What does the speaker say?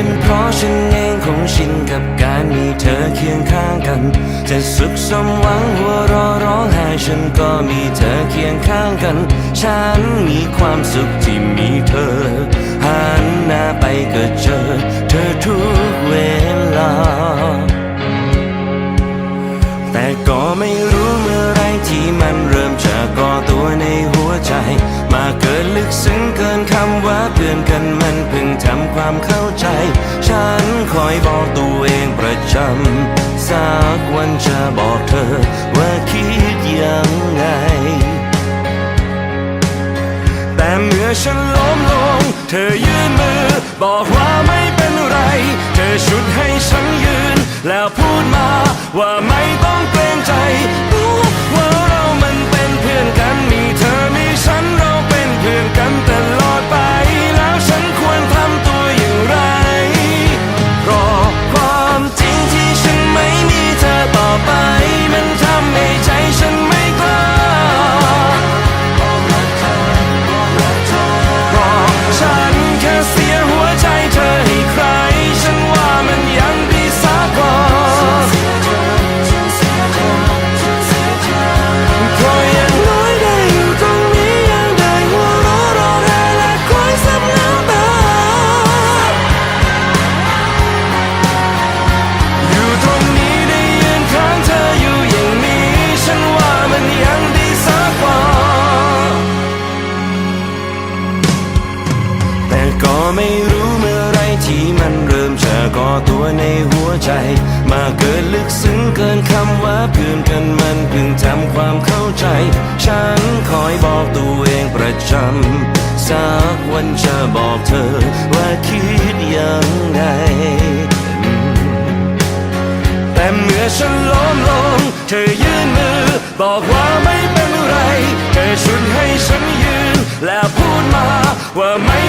เ็นเพราะฉันเองคงชินกับการมีเธอเคียงข้างกัน จะสุขสมหวังหัวรอร้องไห้ฉันก็มีเธอเคียงข้างกัน ฉันมีความสุขที่มีเธอ หันหน้าไปก็เจอ เธอทุกเวลา แต่ก็ไม่รู้เมื่อไรที่มันเริ่มจะก่อตัวในหัวใจ มาเกิดลึกซึ้งเกินคำว่าเพื่อนกัน ความเข้าใจ ฉันคอยบอกตัวเองประจำสักวันจะบอกเธอว่าคิดยังไง แต่เมื่อฉันล้มลง เธอยื่นมือ บอกว่าไม่เป็นไร เธอชุดให้ฉันยืน แล้วพูดมาว่าไม่ต้องเกรงใจ ที่มันเริ่มจะก่อตัวในหัวใจ มาเกินลึกซึ้งเกินคำว่าเพื่อนกันมันเพิ่งทำความเข้าใจ ฉันคอยบอกตัวเองประจำสักวันจะบอกเธอว่าคิดยังไงแต่เมื่อฉันล้มลง เธอยื่นมือ บอกว่าไม่เป็นไร เธอชุนให้ฉันยืน และพูดมาว่าไม่